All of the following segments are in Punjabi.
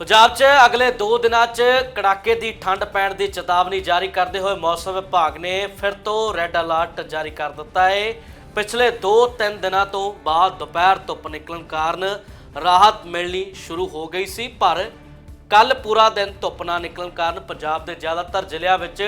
ਪੰਜਾਬ 'ਚ ਅਗਲੇ 2 ਦਿਨਾਂ 'ਚ ਕੜਾਕੇ ਦੀ ਠੰਡ ਪੈਣ ਦੀ ਚੇਤਾਵਨੀ ਜਾਰੀ ਕਰਦੇ ਹੋਏ ਮੌਸਮ ਵਿਭਾਗ ਨੇ ਫਿਰ ਤੋਂ ਰੈੱਡ ਅਲਰਟ ਜਾਰੀ ਕਰ ਦਿੱਤਾ ਹੈ। ਪਿਛਲੇ 2-3 ਦਿਨਾਂ ਤੋਂ ਬਾਅਦ ਦੁਪਹਿਰ ਧੁੱਪ ਨਿਕਲਣ ਕਾਰਨ ਰਾਹਤ ਮਿਲਣੀ ਸ਼ੁਰੂ ਹੋ ਗਈ ਸੀ, ਪਰ ਕੱਲ ਪੂਰਾ ਦਿਨ ਧੁੱਪ ਨਾ ਨਿਕਲਣ ਕਾਰਨ ਪੰਜਾਬ ਦੇ ਜ਼ਿਆਦਾਤਰ ਜ਼ਿਲ੍ਹਿਆਂ ਵਿੱਚ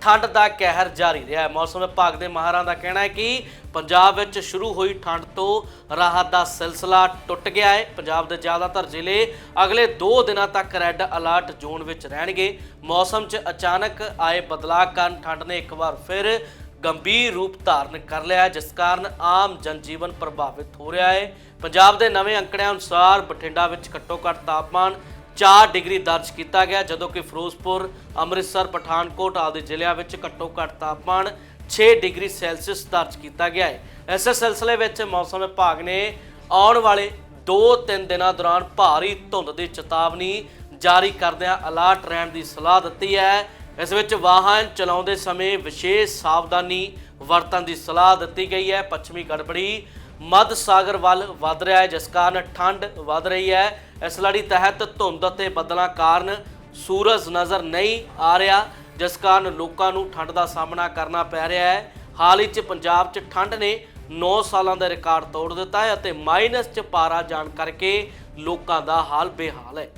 ਠੰਡ ਦਾ ਕਹਿਰ ਜਾਰੀ ਰਿਹਾ ਹੈ। ਮੌਸਮ ਵਿਭਾਗ ਦੇ ਮਾਹਰਾਂ ਦਾ ਕਹਿਣਾ ਹੈ ਕਿ ਪੰਜਾਬ ਵਿੱਚ ਸ਼ੁਰੂ ਹੋਈ ਠੰਡ ਤੋਂ ਰਾਹਤ ਦਾ ਸਿਲਸਿਲਾ ਟੁੱਟ ਗਿਆ ਹੈ। ਪੰਜਾਬ ਦੇ ਜ਼ਿਆਦਾਤਰ ਜ਼ਿਲ੍ਹੇ ਅਗਲੇ 2 ਦਿਨਾਂ ਤੱਕ ਰੈੱਡ ਅਲਰਟ ਜ਼ੋਨ ਵਿੱਚ ਰਹਿਣਗੇ। ਮੌਸਮ 'ਚ ਅਚਾਨਕ ਆਏ ਬਦਲਾਅ ਕਾਰਨ ਠੰਡ ਨੇ ਇੱਕ ਵਾਰ ਫਿਰ ਗੰਭੀਰ ਰੂਪ ਧਾਰਨ ਕਰ ਲਿਆ ਹੈ, ਜਿਸ ਕਾਰਨ ਆਮ ਜਨਜੀਵਨ ਪ੍ਰਭਾਵਿਤ ਹੋ ਰਿਹਾ ਹੈ। ਪੰਜਾਬ ਦੇ ਨਵੇਂ ਅੰਕੜਿਆਂ ਅਨੁਸਾਰ ਬਠਿੰਡਾ ਵਿੱਚ ਘੱਟੋ-ਘੱਟ ਤਾਪਮਾਨ 4 ਡਿਗਰੀ ਦਰਜ ਕੀਤਾ ਗਿਆ, ਜਦੋਂ ਕਿ ਫਿਰੋਜ਼ਪੁਰ, ਅੰਮ੍ਰਿਤਸਰ, ਪਠਾਨਕੋਟ ਆਦਿ ਜ਼ਿਲ੍ਹਿਆਂ ਵਿੱਚ ਘੱਟੋ-ਘੱਟ ਤਾਪਮਾਨ 6 ਡਿਗਰੀ ਸੈਲਸੀਅਸ ਦਰਜ ਕੀਤਾ ਗਿਆ ਹੈ। ਇਸੇ ਸਿਲਸਿਲੇ ਵਿੱਚ ਮੌਸਮ ਵਿਭਾਗ ਨੇ ਆਉਣ ਵਾਲੇ 2-3 ਦਿਨਾਂ ਦੌਰਾਨ ਭਾਰੀ ਧੁੰਦ ਦੀ ਚੇਤਾਵਨੀ ਜਾਰੀ ਕਰਦਿਆਂ ਅਲਰਟ ਰਹਿਣ ਦੀ ਸਲਾਹ ਦਿੱਤੀ ਹੈ। ਇਸ ਵਿੱਚ ਵਾਹਨ ਚਲਾਉਂਦੇ ਸਮੇਂ ਵਿਸ਼ੇਸ਼ ਸਾਵਧਾਨੀ ਵਰਤਣ ਦੀ ਸਲਾਹ ਦਿੱਤੀ ਗਈ ਹੈ। ਪੱਛਮੀ ਗੜਬੜੀ ਮੱਧ ਸਾਗਰ ਵੱਲ ਵੱਧ ਰਿਹਾ ਹੈ, ਜਿਸ ਕਾਰਨ ਠੰਡ ਵੱਧ ਰਹੀ ਹੈ। ਇਸ ਲੜੀ ਤਹਿਤ ਧੁੰਦ ਅਤੇ ਬੱਦਲਾਂ ਕਾਰਨ ਸੂਰਜ ਨਜ਼ਰ ਨਹੀਂ ਆ ਰਿਹਾ, ਜਿਸ ਕਾਰਨ ਲੋਕਾਂ ਨੂੰ ਠੰਡ ਦਾ ਸਾਹਮਣਾ ਕਰਨਾ ਪੈ ਰਿਹਾ ਹੈ। ਹਾਲ ਹੀ 'ਚ ਪੰਜਾਬ 'ਚ ਠੰਡ ਨੇ 9 ਸਾਲਾਂ ਦਾ ਰਿਕਾਰਡ ਤੋੜ ਦਿੱਤਾ ਹੈ ਅਤੇ ਮਾਈਨਸ 'ਚ ਪਾਰਾ ਜਾਣ ਕਰਕੇ ਲੋਕਾਂ ਦਾ ਹਾਲ ਬੇਹਾਲ ਹੈ।